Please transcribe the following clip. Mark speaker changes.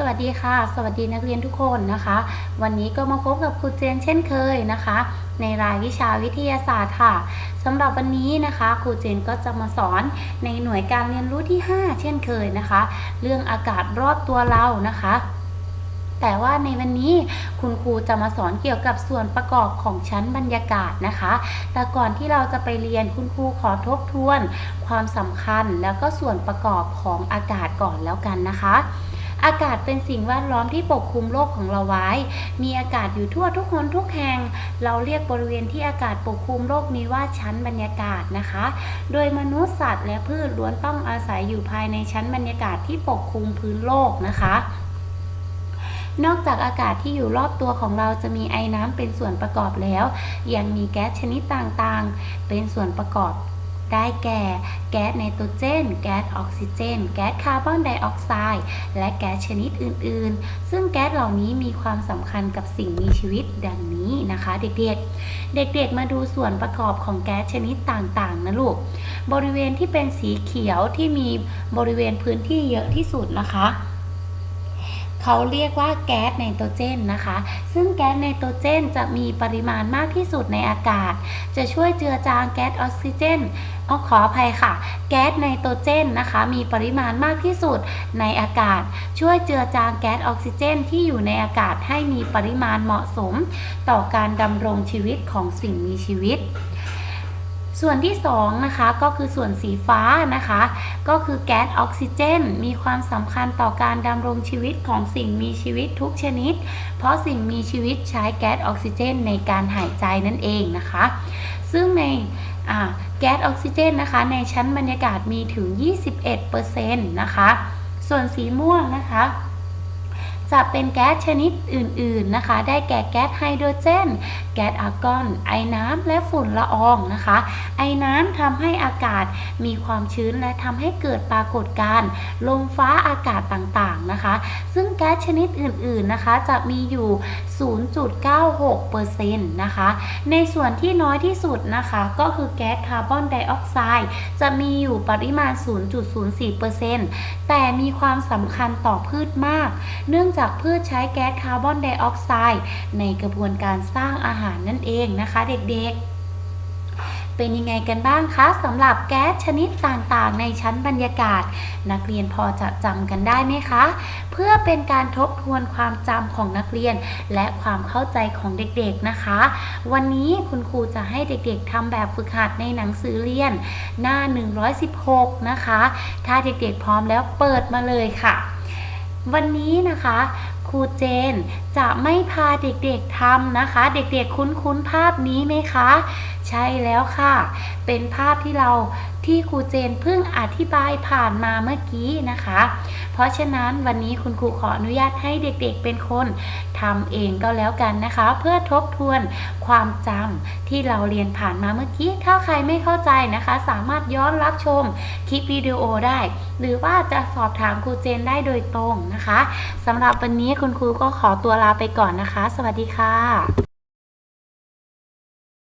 Speaker 1: สวัสดีค่ะ สวัสดีนักเรียนทุกคนนะคะ วันนี้ก็มาพบกับครูเจนเช่นเคยนะคะ ในรายวิชาวิทยาศาสตร์ค่ะสำหรับวันนี้นะคะครูเจนก็จะมาสอนในหน่วยการเรียนรู้ที่ 5 เช่นเคยนะคะ เรื่องอากาศรอบตัวเรานะคะ แต่ว่าในวันนี้คุณครูจะมาสอนเกี่ยวกับส่วนประกอบของชั้นบรรยากาศนะคะ แต่ก่อนที่เราจะไปเรียนคุณครูขอทบทวน ความสำคัญแล้วก็ส่วนประกอบของอากาศก่อนแล้วกันนะคะ อากาศเป็นสิ่งแวดล้อมที่ปกคลุมโลกของเราไว้ มีอากาศอยู่ทั่วทุกคนทุกแห่ง เราเรียกบริเวณที่อากาศปกคลุมโลกนี้ว่าชั้นบรรยากาศนะคะ โดยมนุษย์สัตว์และพืชล้วนต้องอาศัยอยู่ภายในชั้นบรรยากาศที่ปกคลุมพื้นโลกนะคะนอกจากอากาศที่อยู่รอบตัวของเราจะมีไอน้ำเป็นส่วนประกอบแล้ว ยังมีแก๊สชนิดต่างๆ เป็นส่วนประกอบ ได้แก่ แก๊สไนโตรเจน แก๊สออกซิเจน แก๊สคาร์บอนไดออกไซด์ และแก๊สชนิดอื่น ๆ ซึ่งแก๊สเหล่านี้มีความสำคัญกับสิ่งมีชีวิตดังนี้นะคะ เด็กๆ เด็กๆ มาดูส่วนประกอบของแก๊สชนิดต่างๆ นะลูก บริเวณที่เป็นสีเขียวที่มีบริเวณพื้นที่เยอะที่สุดนะคะ เขาเรียกว่าแก๊สไนโตรเจนนะคะ ซึ่งแก๊สไนโตรเจนจะมีปริมาณมากที่สุดในอากาศ จะช่วยเจือจางแก๊สออกซิเจนเอาขออภัยค่ะ แก๊สไนโตรเจนนะคะ มีปริมาณมากที่สุดในอากาศ ช่วยเจือจางแก๊สออกซิเจน ที่อยู่ในอากาศให้มีปริมาณเหมาะสม ต่อการดำรงชีวิตของสิ่งมีชีวิต ส่วนที่2นะคะก็คือส่วนสีฟ้านะคะ ก็คือแก๊สออกซิเจน มีความสำคัญต่อการดำรงชีวิตของสิ่งมีชีวิตทุกชนิด เพราะสิ่งมีชีวิตใช้แก๊สออกซิเจน ในการหายใจนั่นเองนะคะ ซึ่งในแก๊สออกซิเจนนะคะ ในชั้นบรรยากาศมีถึง 21%นะคะ ส่วนสีม่วงนะคะ จะเป็นแก๊สชนิดอื่นๆนะคะ ได้แก่แก๊สไฮโดรเจน แก๊สอาร์กอน ไอน้ำและฝุ่นละอองนะคะ ไอน้ำทำให้อากาศมีความชื้นและทำให้เกิดปรากฏการณ์ลมฟ้าอากาศต่างๆนะคะ ซึ่งแก๊สชนิดอื่นๆนะคะ จะมีอยู่ 0.96%นะคะ ในส่วนที่น้อยที่สุดนะคะ ก็คือแก๊สคาร์บอนไดออกไซด์จะมีอยู่ปริมาณ 0.04%แต่มีความสำคัญต่อพืชมาก เนื่องจากจากพืชใช้แก๊สคาร์บอนไดออกไซด์ในกระบวนการสร้างอาหารนั่นเองนะคะเด็กๆเป็นยังไงกันบ้างคะสำหรับแก๊สชนิดต่างๆ ในชั้นบรรยากาศ นักเรียนพอจะจำกันได้ไหมคะ เพื่อเป็นการทบทวนความจำของนักเรียน และความเข้าใจของเด็กๆนะคะ วันนี้คุณครูจะให้เด็กๆทำแบบฝึกหัดในหนังสือเรียน หน้า 116 นะคะ ถ้าเด็กๆพร้อมแล้วเปิดมาเลยค่ะ วันนี้นะคะครูเจนจะไม่พาเด็กๆทำนะคะ เด็กๆคุ้นๆภาพนี้ไหมคะ ใช่แล้วค่ะ เป็นภาพที่เรา ที่ครูเจนเพิ่งอธิบายผ่านมาเมื่อกี้นะคะ เพราะฉะนั้นวันนี้คุณครูขออนุญาตให้เด็กๆเป็นคนทำเองก็แล้วกันนะคะ เพื่อทบทวนความจำที่เราเรียนผ่านมาเมื่อกี้ ถ้าใครไม่เข้าใจนะคะ สามารถย้อนรับชมคลิปวิดีโอได้ หรือว่าจะสอบถามครูเจนได้โดยตรงนะคะสำหรับวันนี้คุณครูก็ขอตัวลาไปก่อนนะคะ สวัสดีค่ะ